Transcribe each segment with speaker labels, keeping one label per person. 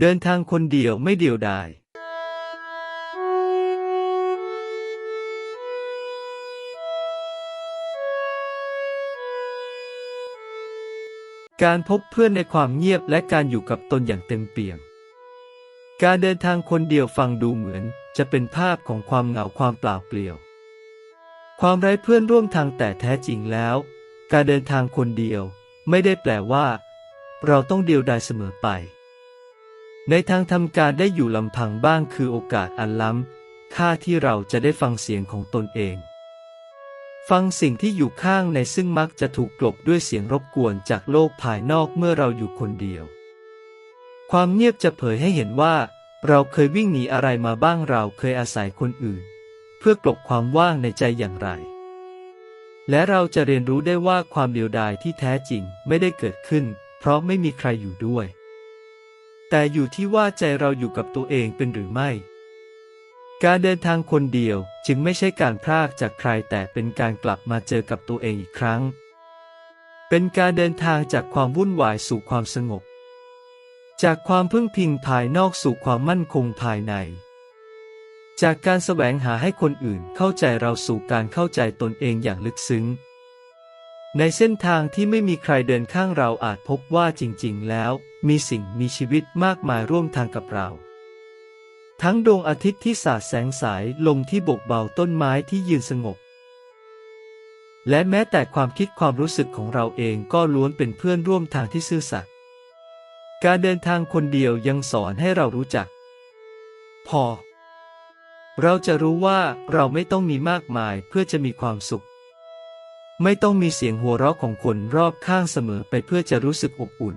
Speaker 1: เดินทางคนเดียวไม่เดียวดายการพบเพื่อนในความเงียบและการอยู่กับตนอย่างเต็มเปี่ยม การเดินทางคนเดียวฟังดูเหมือน จะเป็นภาพของความเหงาความเปล่าเปลี่ยว ความไร้เพื่อนร่วมทางแต่แท้จริงแล้ว การเดินทางคนเดียวไม่ได้แปลว่า เราต้องเดียวดายเสมอไป ในทางทำการได้อยู่ลำพังบ้างคือโอกาสอันล้ำค่าที่เราจะได้ฟังเสียงของตนเอง ฟังสิ่งที่อยู่ข้างในซึ่งมักจะถูกกลบด้วยเสียงรบกวนจากโลกภายนอกเมื่อเราอยู่คนเดียว ความเงียบจะเผยให้เห็นว่า เราเคยวิ่งหนีอะไรมาบ้างเราเคยอาศัยคนอื่น เพื่อกลบความว่างในใจอย่างไร และเราจะเรียนรู้ได้ว่าความเดียวดายที่แท้จริงไม่ได้เกิดขึ้น เพราะไม่มีใครอยู่ด้วย แต่อยู่ที่ว่าใจเราอยู่กับตัวเองเป็นหรือไม่ การเดินทางคนเดียวจึงไม่ใช่การพรากจากใครแต่เป็นการกลับมาเจอกับตัวเองอีกครั้ง เป็นการเดินทางจากความวุ่นวายสู่ความสงบ จากความพึ่งพิงภายนอกสู่ความมั่นคงภายใน จากการแสวงหาให้คนอื่นเข้าใจเราสู่การเข้าใจตนเองอย่างลึกซึ้ง ในเส้นทางที่ไม่มีใครเดินข้างเราอาจพบว่าจริง ๆ แล้ว มีสิ่งมีชีวิตมากมายร่วมทางกับเรา ทั้งดวงอาทิตย์ที่สาดแสงสายลมที่บกเบาต้นไม้ที่ยืนสงบ และแม้แต่ความคิดความรู้สึกของเราเองก็ล้วนเป็นเพื่อนร่วมทางที่ซื่อสัตย์การเดินทางคนเดียวยังสอนให้เรารู้จัก พอ เราจะรู้ว่าเราไม่ต้องมีมากมายเพื่อจะมีความสุข ไม่ต้องมีเสียงหัวเราะของคนรอบข้างเสมอไปเพื่อจะรู้สึกอบอุ่น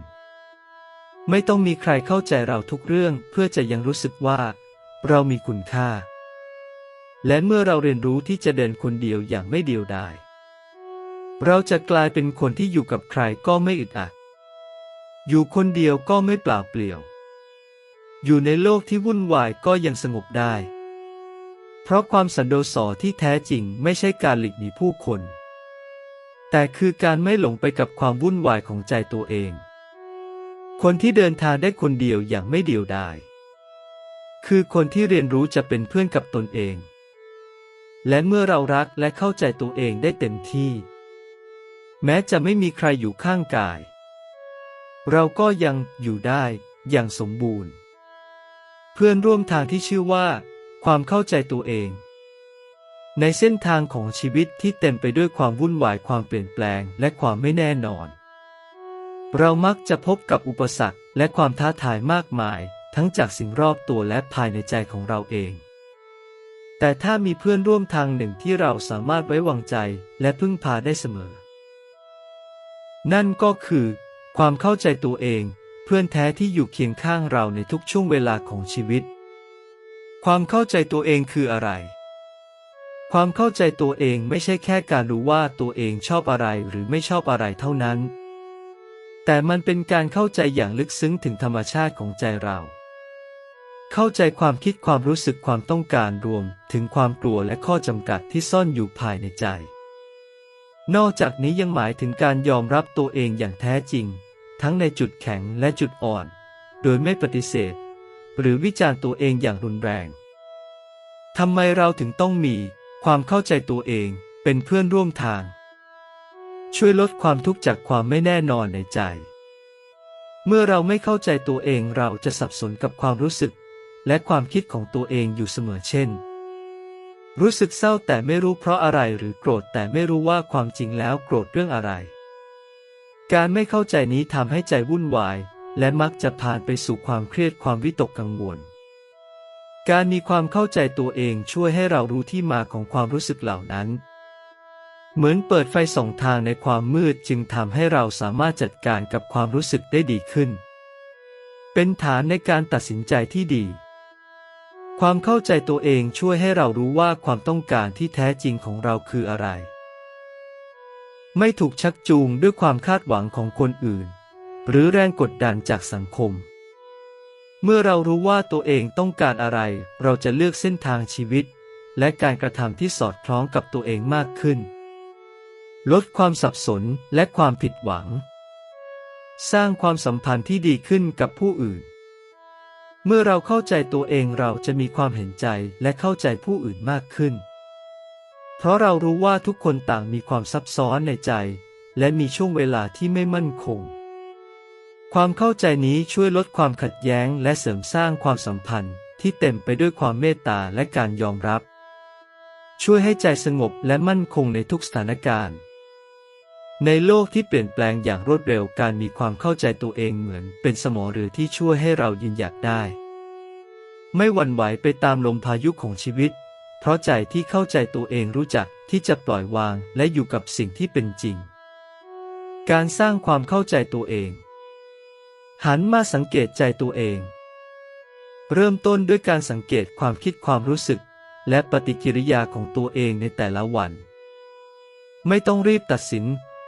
Speaker 1: ไม่ต้องมีใครเข้าใจเราทุกเรื่องเพื่อจะยังรู้สึกว่า เรามีคุณค่า และเมื่อเราเรียนรู้ที่จะเดินคนเดียวอย่างไม่เดียวดายเราจะกลายเป็นคนที่อยู่กับใครก็ไม่อึดอัด อยู่คนเดียวก็ไม่เปล่าเปลี่ยว อยู่ในโลกที่วุ่นวายก็ยังสงบได้ เพราะความสันโดษที่แท้จริงไม่ใช่การหลีกหนีผู้คน แต่คือการไม่หลงไปกับความวุ่นวายของใจตัวเอง คนที่เดินทางได้คนเดียวอย่างไม่เดียวดายคือคนที่เรียนรู้จะเป็นเพื่อนกับตนเอง และเมื่อเรารักและเข้าใจตัวเองได้เต็มที่ แม้จะไม่มีใครอยู่ข้างกาย เราก็ยังอยู่ได้อย่างสมบูรณ์ เพื่อนร่วมทางที่ชื่อว่า ความเข้าใจตัวเอง ในเส้นทางของชีวิตที่เต็มไปด้วยความวุ่นวายความเปลี่ยนแปลงและความไม่แน่นอน เรามักจะพบกับอุปสรรคและความท้าทายมากมาย ทั้งจากสิ่งรอบตัวและภายในใจของเราเอง แต่ถ้ามีเพื่อนร่วมทางหนึ่งที่เราสามารถไว้วางใจและพึ่งพาได้เสมอ นั่นก็คือ ความเข้าใจตัวเอง เพื่อนแท้ที่อยู่เคียงข้างเราในทุกช่วงเวลาของชีวิต ความเข้าใจตัวเองคืออะไรความเข้าใจตัวเองไม่ใช่แค่การรู้ว่าตัวเองชอบอะไรหรือไม่ชอบอะไรเท่านั้น แต่มันเป็นการเข้าใจอย่างลึกซึ้งถึงธรรมชาติของใจเรา เข้าใจความคิดความรู้สึกความต้องการรวมถึงความกลัวและข้อจำกัดที่ซ่อนอยู่ภายในใจ นอกจากนี้ยังหมายถึงการยอมรับตัวเองอย่างแท้จริง ทั้งในจุดแข็งและจุดอ่อน โดยไม่ปฏิเสธ หรือวิจารณ์ตัวเองอย่างรุนแรงทำไมเราถึงต้องมีความเข้าใจตัวเองเป็นเพื่อนร่วมทาง ช่วยลดความทุกข์จากความไม่แน่นอนในใจ เมื่อเราไม่เข้าใจตัวเองเราจะสับสนกับความรู้สึก และความคิดของตัวเองอยู่เสมอเช่น รู้สึกเศร้าแต่ไม่รู้เพราะอะไรหรือโกรธแต่ไม่รู้ว่าความจริงแล้วโกรธเรื่องอะไร การไม่เข้าใจนี้ทำให้ใจวุ่นวาย และมักจะผ่านไปสู่ความเครียดความวิตกกังวล การมีความเข้าใจตัวเองช่วยให้เรารู้ที่มาของความรู้สึกเหล่านั้น เหมือนเปิดไฟส่องทางในความมืดจึงทำให้เราสามารถจัดการกับความรู้สึกได้ดีขึ้น เป็นฐานในการตัดสินใจที่ดี ความเข้าใจตัวเองช่วยให้เรารู้ว่าความต้องการที่แท้จริงของเราคืออะไร ไม่ถูกชักจูงด้วยความคาดหวังของคนอื่น หรือแรงกดดันจากสังคม เมื่อเรารู้ว่าตัวเองต้องการอะไร เราจะเลือกเส้นทางชีวิต และการกระทำที่สอดคล้องกับตัวเองมากขึ้น ลดความสับสนและความผิดหวัง สร้างความสัมพันธ์ที่ดีขึ้นกับผู้อื่น เมื่อเราเข้าใจตัวเองเราจะมีความเห็นใจและเข้าใจผู้อื่นมากขึ้น เพราะเรารู้ว่าทุกคนต่างมีความซับซ้อนในใจ และมีช่วงเวลาที่ไม่มั่นคง ความเข้าใจนี้ช่วยลดความขัดแย้งและเสริมสร้างความสัมพันธ์ที่เต็มไปด้วยความเมตตาและการยอมรับช่วยให้ใจสงบและมั่นคงในทุกสถานการณ์ ในโลกที่เปลี่ยนแปลงอย่างรวดเร็วการมีความเข้าใจตัวเองเหมือนเป็นสมอเรือที่ช่วยให้เรายืนหยัดได้ ไม่หวั่นไหวไปตามลมพายุของชีวิต เพราะใจที่เข้าใจตัวเองรู้จักที่จะปล่อยวางและอยู่กับสิ่งที่เป็นจริง การสร้างความเข้าใจตัวเอง หันมาสังเกตใจตัวเอง เริ่มต้นด้วยการสังเกตความคิดความรู้สึก และปฏิกิริยาของตัวเองในแต่ละวัน ไม่ต้องรีบตัดสิน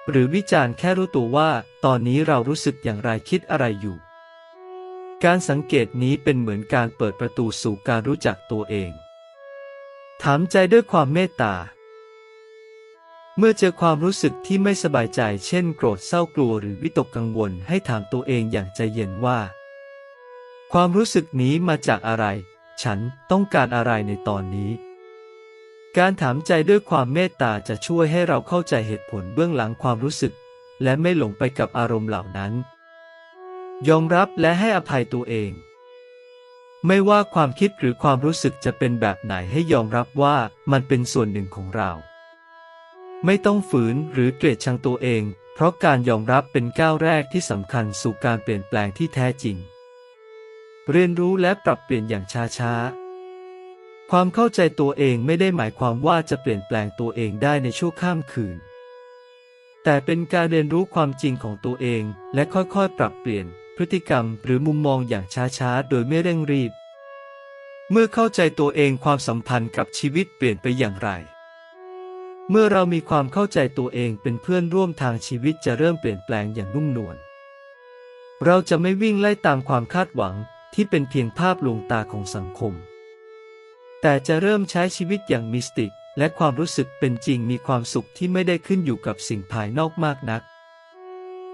Speaker 1: หรือวิจารณ์แค่รู้ตัวว่า ตอนนี้เรารู้สึกอย่างไรคิดอะไรอยู่ การสังเกตนี้เป็นเหมือนการเปิดประตูสู่การรู้จักตัวเอง ถามใจด้วยความเมตตา เมื่อเจอความรู้สึกที่ไม่สบายใจ เช่น โกรธเศร้ากลัวหรือวิตกกังวลให้ถามตัวเองอย่างใจเย็นว่า ความรู้สึกนี้มาจากอะไร ฉันต้องการอะไรในตอนนี้ การถามใจด้วยความเมตตาจะช่วยให้เราเข้าใจเหตุผลเบื้องหลังความรู้สึก และไม่หลงไปกับอารมณ์เหล่านั้น ยอมรับและให้อภัยตัวเอง ไม่ว่าความคิดหรือความรู้สึกจะเป็นแบบไหนให้ยอมรับว่ามันเป็นส่วนหนึ่งของเรา ไม่ต้องฝืนหรือเกลียดชังตัวเอง เพราะการยอมรับเป็นก้าวแรกที่สำคัญสู่การเปลี่ยนแปลงที่แท้จริง เรียนรู้และปรับเปลี่ยนอย่างช้าๆ ความเข้าใจตัวเองไม่ได้หมายความว่าจะเปลี่ยนแปลงตัวเองได้ในชั่วข้ามคืน แต่เป็นการเรียนรู้ความจริงของตัวเอง และค่อยๆ ปรับเปลี่ยนพฤติกรรมหรือมุมมองอย่างช้าๆ โดยไม่เร่งรีบ เมื่อเข้าใจตัวเองความสัมพันธ์กับชีวิตเปลี่ยนไปอย่างไร เมื่อเรามีความเข้าใจตัวเองเป็นเพื่อนร่วมทางชีวิตจะเริ่มเปลี่ยนแปลงอย่างนุ่มนวล เราจะไม่วิ่งไล่ตามความคาดหวังที่เป็นเพียงภาพลวงตาของสังคม แต่จะเริ่มใช้ชีวิตอย่างมิสติกและความรู้สึกเป็นจริงมีความสุขที่ไม่ได้ขึ้นอยู่กับสิ่งภายนอกมากนัก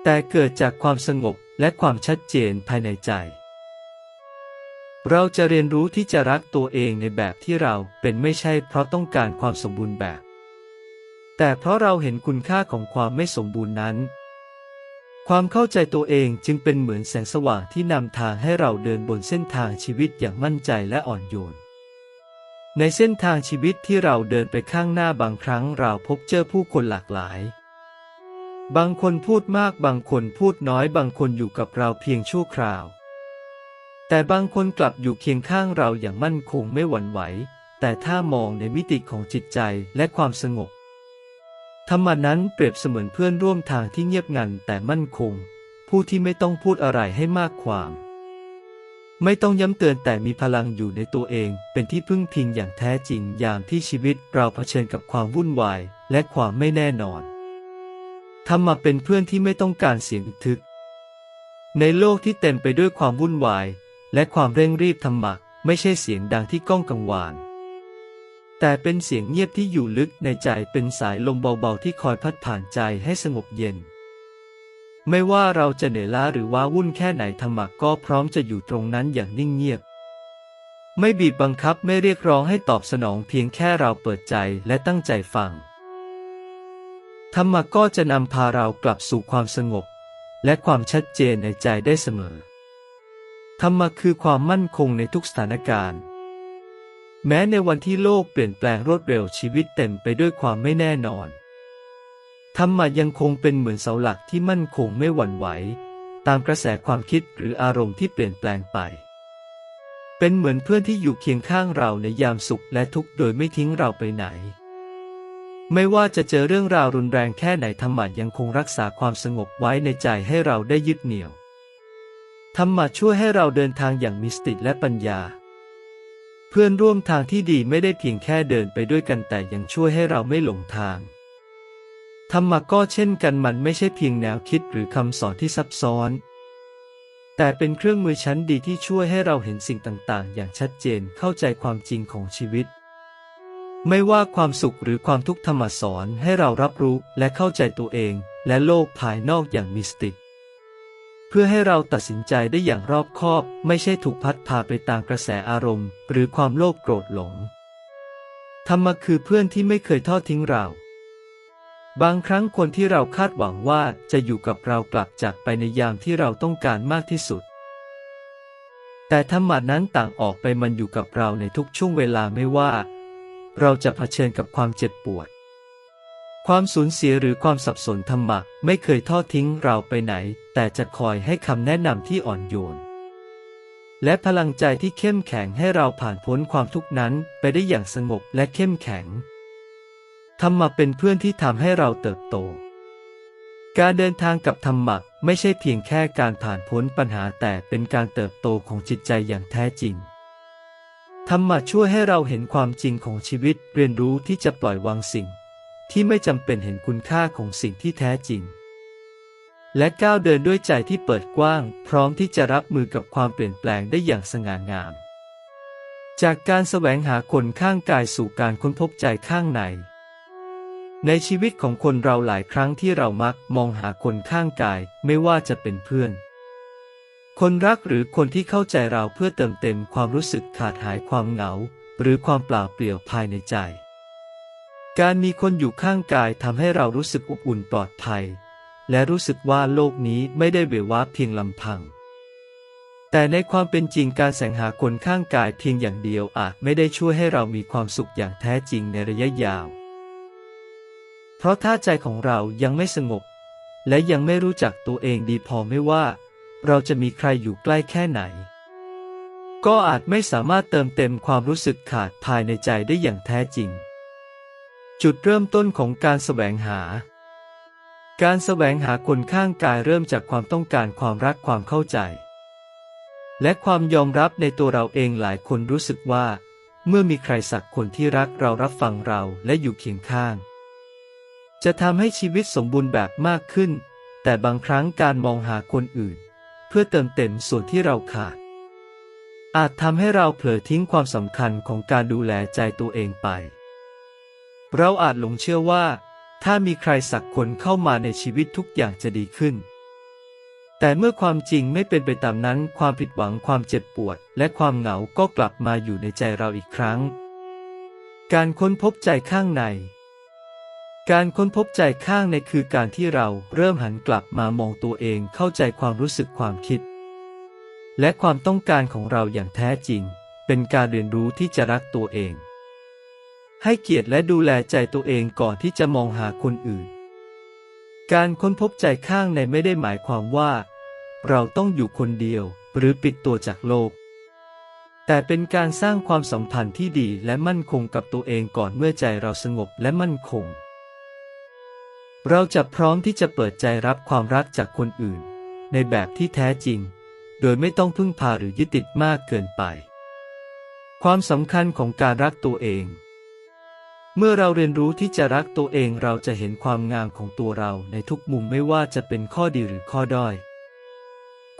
Speaker 1: แต่เกิดจากความสงบและความชัดเจนภายในใจ เราจะเรียนรู้ที่จะรักตัวเองในแบบที่เราเป็นไม่ใช่เพราะต้องการความสมบูรณ์แบบ แต่เพราะเราเห็นคุณค่าของความไม่สมบูรณ์นั้น ความเข้าใจตัวเองจึงเป็นเหมือนแสงสว่างที่นำทางให้เราเดินบนเส้นทางชีวิตอย่างมั่นใจและอ่อนโยน ในเส้นทางชีวิตที่เราเดินไปข้างหน้าบางครั้งเราพบเจอผู้คนหลากหลาย บางคนพูดมากบางคนพูดน้อยบางคนอยู่กับเราเพียงชั่วคราว แต่บางคนกลับอยู่เคียงข้างเราอย่างมั่นคงไม่หวั่นไหว แต่ถ้ามองในมิติของจิตใจและความสงบ ธรรมนั้นเปรียบเสมือนเพื่อนร่วมทางที่เงียบงันแต่มั่นคง ผู้ที่ไม่ต้องพูดอะไรให้มากความ ไม่ต้องย้ำเตือนแต่มีพลังอยู่ในตัวเอง เป็นที่พึ่งพิงอย่างแท้จริงอย่ามที่ชีวิตเราเผชิญกับความวุ่นวาย และความไม่แน่นอนธรรมะเป็นเพื่อนที่ไม่ต้องการเสียงอึกทึก ในโลกที่เต็มไปด้วยความวุ่นวาย และความเร่งรีบธรรมะไม่ใช่เสียงดังที่ก้องกังวาน แต่เป็นเสียงเงียบที่อยู่ลึกในใจเป็นสายลมเบาๆที่คอยพัดผ่านใจให้สงบเย็น ไม่ว่าเราจะเหนื่อยล้าหรือว่าวุ่นแค่ไหนธรรมะก็พร้อมจะอยู่ตรงนั้นอย่างนิ่งเงียบ ไม่บีบบังคับไม่เรียกร้องให้ตอบสนองเพียงแค่เราเปิดใจและตั้งใจฟัง ธรรมะก็จะนำพาเรากลับสู่ความสงบ และความชัดเจนในใจได้เสมอ ธรรมะคือความมั่นคงในทุกสถานการณ์ แม้ในวันที่โลกเปลี่ยนแปลงรวดเร็วชีวิตเต็มไปด้วยความไม่แน่นอน ธรรมะยังคงเป็นเหมือนเสาหลักที่มั่นคงไม่หวั่นไหว ตามกระแสความคิดหรืออารมณ์ที่เปลี่ยนแปลงไป เป็นเหมือนเพื่อนที่อยู่เคียงข้างเราในยามสุขและทุกข์โดยไม่ทิ้งเราไปไหน ไม่ว่าจะเจอเรื่องราวรุนแรงแค่ไหนธรรมะยังคงรักษาความสงบไว้ในใจให้เราได้ยึดเหนี่ยว ธรรมะช่วยให้เราเดินทางอย่างมิสติและปัญญาเพื่อนร่วมทางที่ดีไม่ได้เพียงแค่เดินไปด้วยกันแต่ยังช่วยให้เราไม่หลงทาง ธรรมะก็เช่นกันมันไม่ใช่เพียงแนวคิดหรือคำสอนที่ซับซ้อน แต่เป็นเครื่องมือชั้นดีที่ช่วยให้เราเห็นสิ่งต่าง ๆ อย่างชัดเจนเข้าใจความจริงของชีวิต ไม่ว่าความสุขหรือความทุกข์ธรรมะสอนให้เรารับรู้และเข้าใจตัวเอง และโลกภายนอกอย่างมิสติกเพื่อให้เราตัดสินใจได้อย่างรอบคอบ ไม่ใช่ถูกพัดพาไปตามกระแสอารมณ์ หรือความโลภโกรธหลงธรรมะคือเพื่อนที่ไม่เคยทอดทิ้งเรา บางครั้งคนที่เราคาดหวังว่าจะอยู่กับเรากลับจากไปในยามที่เราต้องการมากที่สุด แต่ธรรมะนั้นต่างออกไปมันอยู่กับเราในทุกช่วงเวลาไม่ว่า เราจะเผชิญกับความเจ็บปวด ความสูญเสียหรือความสับสนธรรมะไม่เคยทอดทิ้งเราไปไหน แต่จะคอยให้คำแนะนำที่อ่อนโยน และพลังใจที่เข้มแข็งให้เราผ่านพ้นความทุกข์นั้นไปได้อย่างสงบและเข้มแข็ง ธรรมะเป็นเพื่อนที่ทำให้เราเติบโต การเดินทางกับธรรมะไม่ใช่เพียงแค่การผ่านพ้นปัญหาแต่เป็นการเติบโตของจิตใจอย่างแท้จริง ธรรมะช่วยให้เราเห็นความจริงของชีวิตเรียนรู้ที่จะปล่อยวางสิ่ง ที่ไม่จำเป็นเห็นคุณค่าของสิ่งที่แท้จริง และก้าวเดินด้วยใจที่เปิดกว้าง พร้อมที่จะรับมือกับความเปลี่ยนแปลงได้อย่างสง่างาม จากการแสวงหาคนข้างกายสู่การค้นพบใจข้างใน ในชีวิตของคนเราหลายครั้งที่เรามักมองหาคนข้างกาย ไม่ว่าจะเป็นเพื่อน คนรักหรือคนที่เข้าใจเราเพื่อเติมเต็มความรู้สึกขาดหายความเหงา หรือความเปล่าเปลี่ยวภายในใจ การมีคนอยู่ข้างกายทำให้เรารู้สึกอบอุ่นปลอดภัย และรู้สึกว่าโลกนี้ไม่ได้เบวาเพียงลำพัง แต่ในความเป็นจริงการแสวงหาคนข้างกายเพียงอย่างเดียวอาจไม่ได้ช่วยให้เรามีความสุขอย่างแท้จริงในระยะยาว เพราะถ้าใจของเรายังไม่สงบ และยังไม่รู้จักตัวเองดีพอไม่ว่า เราจะมีใครอยู่ใกล้แค่ไหน ก็อาจไม่สามารถเติมเต็มความรู้สึกขาดภายในใจได้อย่างแท้จริง จุดเริ่มต้นของการแสวงหา การแสวงหาคนข้างกายเริ่มจากความต้องการความรักความเข้าใจ และความยอมรับในตัวเราเองหลายคนรู้สึกว่า เมื่อมีใครสักคนที่รักเรารับฟังเราและอยู่เคียงข้าง จะทำให้ชีวิตสมบูรณ์แบบมากขึ้น แต่บางครั้งการมองหาคนอื่น เพื่อเติมเต็มส่วนที่เราขาด อาจทำให้เราเผลอทิ้งความสำคัญของการดูแลใจตัวเองไป เราอาจหลงเชื่อว่า ถ้ามีใครสักคนเข้ามาในชีวิตทุกอย่างจะดีขึ้น แต่เมื่อความจริงไม่เป็นไปตามนั้นความผิดหวังความเจ็บปวด และความเหงาก็กลับมาอยู่ในใจเราอีกครั้ง การค้นพบใจข้างใน การค้นพบใจข้างในคือการที่เราเริ่มหันกลับมามองตัวเองเข้าใจความรู้สึกความคิด และความต้องการของเราอย่างแท้จริง เป็นการเรียนรู้ที่จะรักตัวเอง ให้เกียรติและดูแลใจตัวเองก่อนที่จะมองหาคนอื่น การค้นพบใจข้างในไม่ได้หมายความว่า เราต้องอยู่คนเดียวหรือปิดตัวจากโลก แต่เป็นการสร้างความสัมพันธ์ที่ดีและมั่นคงกับตัวเองก่อนเมื่อใจเราสงบและมั่นคง เราจะพร้อมที่จะเปิดใจรับความรักจากคนอื่น ในแบบที่แท้จริง โดยไม่ต้องพึ่งพาหรือยึดติดมากเกินไป ความสำคัญของการรักตัวเอง เมื่อเราเรียนรู้ที่จะรักตัวเองเราจะเห็นความงามของตัวเราในทุกมุมไม่ว่าจะเป็นข้อดีหรือข้อด้อย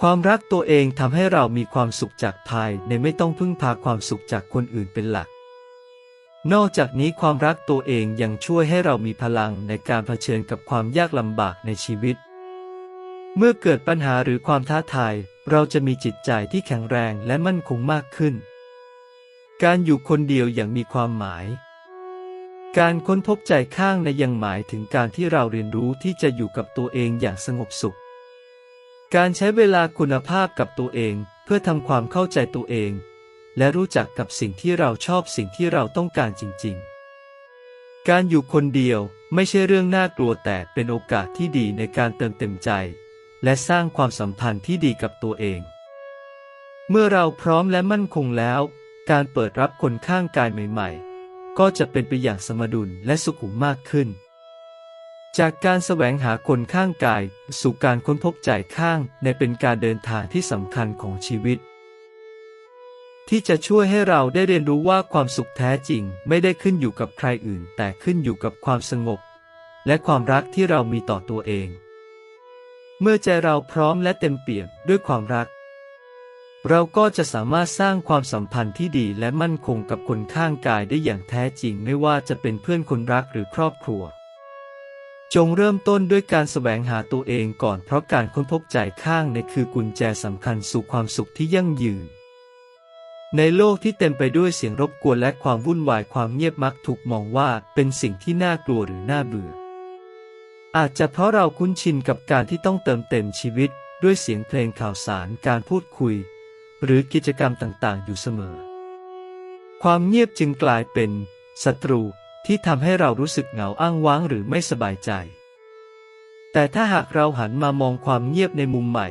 Speaker 1: ความรักตัวเองทำให้เรามีความสุขจากภายในไม่ต้องพึ่งพาความสุขจากคนอื่นเป็นหลัก นอกจากนี้ความรักตัวเองยังช่วยให้เรามีพลังในการเผชิญกับความยากลำบากในชีวิต เมื่อเกิดปัญหาหรือความท้าทาย เราจะมีจิตใจที่แข็งแรงและมั่นคงมากขึ้น การอยู่คนเดียวอย่างมีความหมาย การค้นพบใจข้างในยังหมายถึงการที่เราเรียนรู้ที่จะอยู่กับตัวเองอย่างสงบสุข การใช้เวลาคุณภาพกับตัวเอง เพื่อทำความเข้าใจตัวเอง และรู้จักกับสิ่งที่เราชอบสิ่งที่เราต้องการจริงๆ การอยู่คนเดียวไม่ใช่เรื่องน่ากลัวแต่เป็นโอกาสที่ดีในการเติมเต็มใจ และสร้างความสัมพันธ์ที่ดีกับตัวเอง เมื่อเราพร้อมและมั่นคงแล้ว การเปิดรับคนข้างกายใหม่ๆ ก็จะเป็นไปอย่างสมดุลและสุขุมมากขึ้น จากการแสวงหาคนข้างกาย สู่การค้นพบใจข้างในเป็นการเดินทางที่สำคัญของชีวิต ที่จะช่วยให้เราได้เรียนรู้ว่าความสุขแท้จริงไม่ได้ขึ้นอยู่กับใครอื่น แต่ขึ้นอยู่กับความสงบ และความรักที่เรามีต่อตัวเอง เมื่อใจเราพร้อมและเต็มเปี่ยมด้วยความรัก เราก็จะสามารถสร้างความสัมพันธ์ที่ดีและมั่นคงกับคนข้างกายได้อย่างแท้จริงไม่ว่าจะเป็นเพื่อนคนรักหรือครอบครัว จงเริ่มต้นด้วยการแสวงหาตัวเองก่อนเพราะการค้นพบใจข้างในคือกุญแจสำคัญสู่ความสุขที่ยั่งยืน ในโลกที่เต็มไปด้วยเสียงรบกวนและความวุ่นวายความเงียบมักถูกมองว่าเป็นสิ่งที่น่ากลัวหรือน่าเบื่อ อาจจะเพราะเราคุ้นชินกับการที่ต้องเติมเต็มชีวิต ด้วยเสียงเพลงข่าวสารการพูดคุย หรือกิจกรรมต่างๆ อยู่เสมอ ความเงียบจึงกลายเป็นศัตรูที่ทำให้เรารู้สึกเหงาอ้างว้างหรือไม่สบายใจ แต่ถ้าหากเราหันมามองความเงียบในมุมใหม่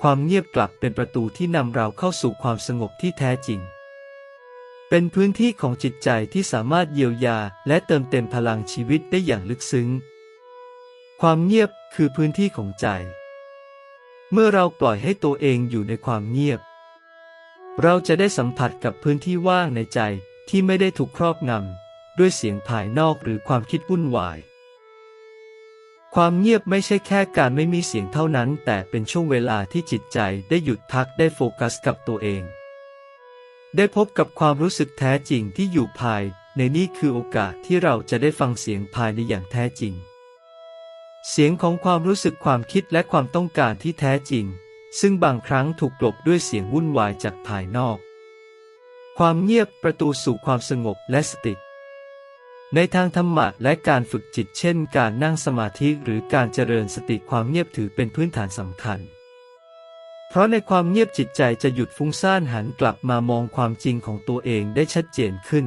Speaker 1: ความเงียบกลับเป็นประตูที่นำเราเข้าสู่ความสงบที่แท้จริง เป็นพื้นที่ของจิตใจที่สามารถเยียวยาและเติมเต็มพลังชีวิตได้อย่างลึกซึ้ง ความเงียบคือพื้นที่ของใจ เมื่อเราปล่อยให้ตัวเองอยู่ในความเงียบ เราจะได้สัมผัสกับพื้นที่ว่างในใจที่ไม่ได้ถูกครอบงำด้วยเสียงภายนอกหรือความคิดวุ่นวาย ความเงียบไม่ใช่แค่การไม่มีเสียงเท่านั้น แต่เป็นช่วงเวลาที่จิตใจได้หยุดพักได้โฟกัสกับตัวเอง ได้พบกับความรู้สึกแท้จริงที่อยู่ภาย ในนี่คือโอกาสที่เราจะได้ฟังเสียงภายในอย่างแท้จริง เสียงของความรู้สึกความคิดและความต้องการที่แท้จริง ซึ่งบางครั้งถูกกลบด้วยเสียงวุ่นวายจากภายนอก ความเงียบประตูสู่ความสงบและสติ ในทางธรรมะและการฝึกจิตเช่น การนั่งสมาธิหรือการเจริญสติความเงียบถือเป็นพื้นฐานสำคัญ เพราะในความเงียบจิตใจจะหยุดฟุ้งซ่านหันกลับมามองความจริงของตัวเองได้ชัดเจนขึ้น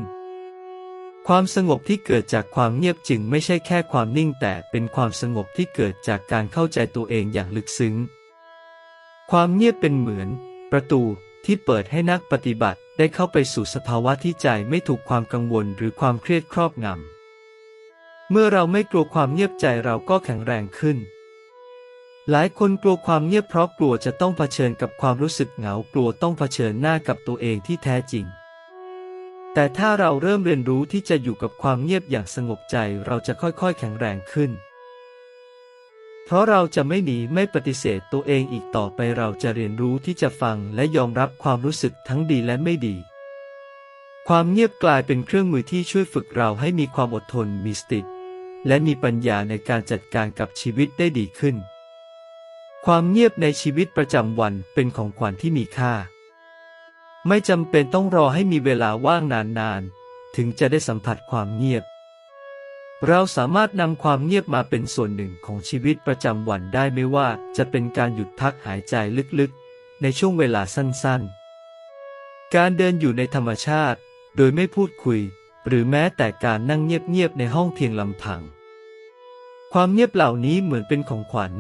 Speaker 1: ความสงบที่เกิดจากความเงียบจึงไม่ใช่แค่ความนิ่งแต่เป็นความสงบที่เกิดจากการเข้าใจตัวเองอย่างลึกซึ้ง ความเงียบเป็นเหมือน ประตูที่เปิดให้นักปฏิบัติ ได้เข้าไปสู่สภาวะที่ใจไม่ถูกความกังวลหรือความเครียดครอบงำ เมื่อเราไม่กลัวความเงียบใจเราก็แข็งแรงขึ้น หลายคนกลัวความเงียบเพราะกลัวจะต้องเผชิญกับความรู้สึกเหงากลัวต้องเผชิญหน้ากับตัวเองที่แท้จริง แต่ถ้าเราเริ่มเรียนรู้ที่จะอยู่กับความเงียบอย่างสงบใจเราจะค่อยๆ แข็งแรงขึ้น เพราะเราจะไม่หนีไม่ปฏิเสธตัวเองอีกต่อไปเราจะเรียนรู้ที่จะฟังและยอมรับความรู้สึกทั้งดีและไม่ดี ความเงียบกลายเป็นเครื่องมือที่ช่วยฝึกเราให้มีความอดทนมีสติและมีปัญญาในการจัดการกับชีวิตได้ดีขึ้น ความเงียบในชีวิตประจำวันเป็นของขวัญที่มีค่า ไม่จำเป็นต้องรอให้มีเวลาว่างนานๆ ถึงจะได้สัมผัสความเงียบ เราสามารถนำความเงียบมาเป็นส่วนหนึ่งของชีวิตประจำวันได้ไม่ว่าจะเป็นการหยุดพักหายใจลึกๆ ในช่วงเวลาสั้นๆ การเดินอยู่ในธรรมชาติ โดยไม่พูดคุย หรือแม้แต่การนั่งเงียบๆในห้องเพียงลำพัง ความเงียบเหล่านี้เหมือนเป็นของขวัญ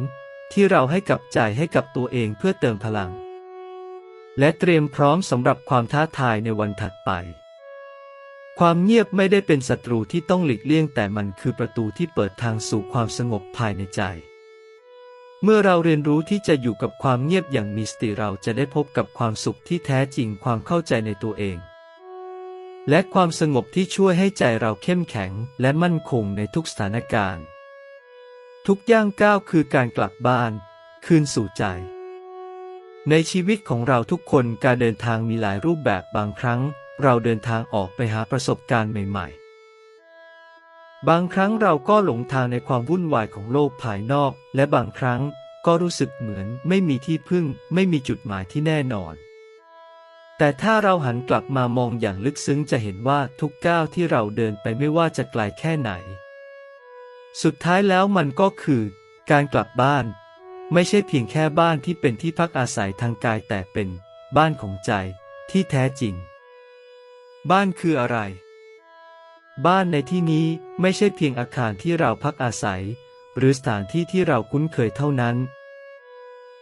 Speaker 1: ที่เราให้กับใจให้กับตัวเองเพื่อเติมพลัง และเตรียมพร้อมสำหรับความท้าทายในวันถัดไป ความเงียบไม่ได้เป็นศัตรูที่ต้องหลีกเลี่ยงแต่มันคือประตูที่เปิดทางสู่ความสงบภายในใจ เมื่อเราเรียนรู้ที่จะอยู่กับความเงียบอย่างมีสติเราจะได้พบกับความสุขที่แท้จริงความเข้าใจในตัวเอง และความสงบที่ช่วยให้ใจเราเข้มแข็งและมั่นคงในทุกสถานการณ์ ทุกย่างก้าวคือการกลับบ้าน คืนสู่ใจในชีวิตของเราทุกคนการเดินทางมีหลายรูปแบบบางครั้ง เราเดินทางออกไปหาประสบการณ์ใหม่ๆ บางครั้งเราก็หลงทางในความวุ่นวายของโลกภายนอก และบางครั้งก็รู้สึกเหมือนไม่มีที่พึ่ง ไม่มีจุดหมายที่แน่นอน แต่ถ้าเราหันกลับมามองอย่างลึกซึ้งจะเห็นว่าทุกก้าวที่เราเดินไปไม่ว่าจะไกลแค่ไหน สุดท้ายแล้วมันก็คือ การกลับบ้าน ไม่ใช่เพียงแค่บ้านที่เป็นที่พักอาศัยทางกายแต่เป็น บ้านของใจที่แท้จริง บ้านคืออะไร บ้านในที่นี้ไม่ใช่เพียงอาคารที่เราพักอาศัย หรือสถานที่ที่เราคุ้นเคยเท่านั้น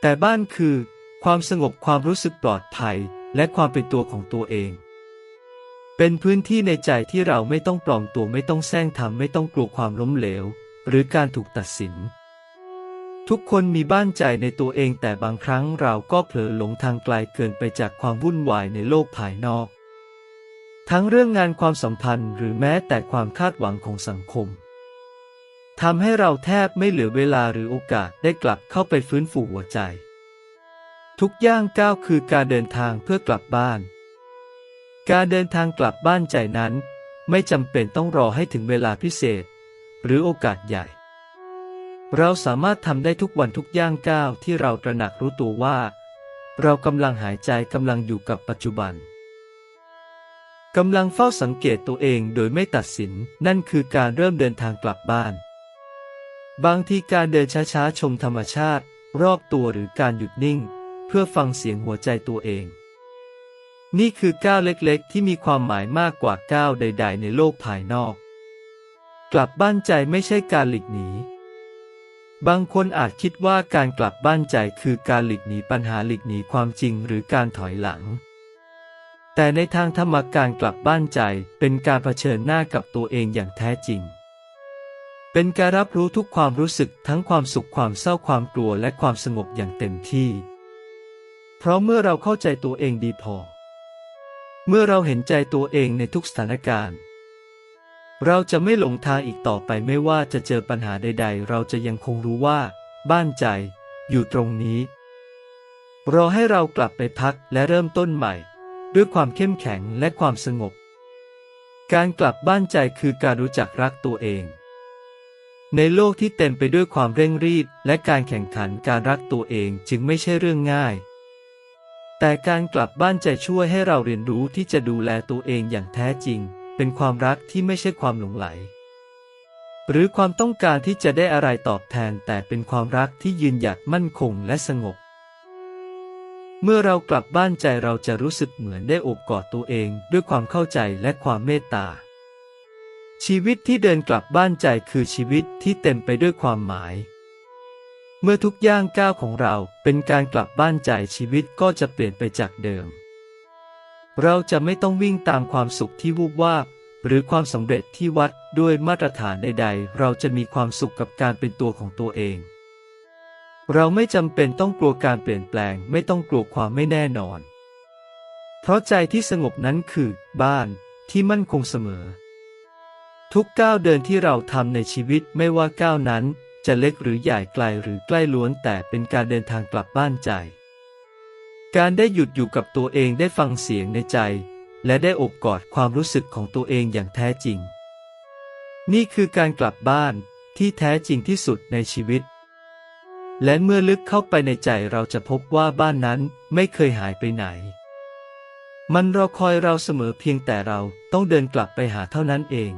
Speaker 1: แต่บ้านคือ ความสงบความรู้สึกปลอดภัย และความเป็นตัวของตัวเอง เป็นพื้นที่ในใจที่เราไม่ต้องปลอมตัวไม่ต้องแซงทำไม่ต้องกลัวความล้มเหลว หรือการถูกตัดสิน ทุกคนมีบ้านใจในตัวเองแต่บางครั้งเราก็เผลอหลงทางไกลเกินไปจากความวุ่นวายในโลกภายนอก ทั้งเรื่องงานความสัมพันธ์หรือแม้แต่ความคาดหวังของสังคมทำให้เราแทบไม่เหลือเวลาหรือโอกาสได้กลับเข้าไปฟื้นฟูหัวใจ ทุกย่างก้าวคือการเดินทางเพื่อกลับบ้าน การเดินทางกลับบ้านใจนั้น ไม่จำเป็นต้องรอให้ถึงเวลาพิเศษ หรือโอกาสใหญ่ เราสามารถทำได้ทุกวันทุกย่างก้าวที่เราตระหนักรู้ตัวว่า เรากำลังหายใจกำลังอยู่กับปัจจุบัน กำลังเฝ้าสังเกตตัวเองโดยไม่ตัดสิน นั่นคือการเริ่มเดินทางกลับบ้าน บางทีการเดินช้าๆชมธรรมชาติ รอบตัวหรือการหยุดนิ่ง เพื่อฟังเสียงหัวใจตัวเอง นี่คือก้าวเล็กๆ ที่มีความหมายมากกว่าก้าวใด ๆ ในโลกภายนอก กลับบ้านใจไม่ใช่การหลีกหนี บางคนอาจคิดว่าการกลับบ้านใจคือการหลีกหนีปัญหาหลีกหนีความจริงหรือการถอยหลัง แต่ในทางธรรมการกลับบ้านใจเป็นการเผชิญหน้ากับตัวเองอย่างแท้จริง เป็นการรับรู้ทุกความรู้สึกทั้งความสุขความเศร้าความกลัวและความสงบอย่างเต็มที่ เพราะเมื่อเราเข้าใจตัวเองดีพอ เมื่อเราเห็นใจตัวเองในทุกสถานการณ์ เราจะไม่หลงทางอีกต่อไปไม่ว่าจะเจอปัญหาใด ๆ เราจะยังคงรู้ว่า บ้านใจ อยู่ตรงนี้รอให้เรากลับไปพักและเริ่มต้นใหม่ ด้วยความเข้มแข็งและความสงบ การกลับบ้านใจคือการรู้จักรักตัวเอง ในโลกที่เต็มไปด้วยความเร่งรีบและการแข่งขันการรักตัวเองจึงไม่ใช่เรื่องง่าย แต่การกลับบ้านใจช่วยให้เราเรียนรู้ที่จะดูแลตัวเองอย่างแท้จริง เป็นความรักที่ไม่ใช่ความหลงไหล หรือความต้องการที่จะได้อะไรตอบแทนแต่เป็นความรักที่ยืนหยัดมั่นคงและสงบ เมื่อเรากลับบ้านใจเราจะรู้สึกเหมือนได้โอบกอดตัวเองด้วยความเข้าใจและความเมตตา ชีวิตที่เดินกลับบ้านใจคือชีวิตที่เต็มไปด้วยความหมาย เมื่อทุกย่างก้าวของเราเป็นการกลับบ้านใจชีวิตก็จะเปลี่ยนไปจากเดิม เราจะไม่ต้องวิ่งตามความสุขที่วูบวาบหรือความสำเร็จที่วัดด้วยมาตรฐานใดๆ เราจะมีความสุขกับการเป็นตัวของตัวเอง เราไม่จำเป็นต้องกลัวการเปลี่ยนแปลง ไม่ต้องกลัวความไม่แน่นอน เพราะใจที่สงบนั้นคือ บ้านที่มั่นคงเสมอ ทุกก้าวเดินที่เราทำในชีวิตไม่ว่าก้าวนั้น จะเล็กหรือใหญ่ไกลหรือใกล้ล้วนแต่เป็นการเดินทางกลับบ้านใจ การได้หยุดอยู่กับตัวเองได้ฟังเสียงในใจ และได้อบกอดความรู้สึกของตัวเองอย่างแท้จริง นี่คือการกลับบ้านที่แท้จริงที่สุดในชีวิต และเมื่อลึกเข้าไปในใจเราจะพบว่าบ้านนั้นไม่เคยหายไปไหน มันรอคอยเราเสมอเพียงแต่เราต้องเดินกลับไปหาเท่านั้นเอง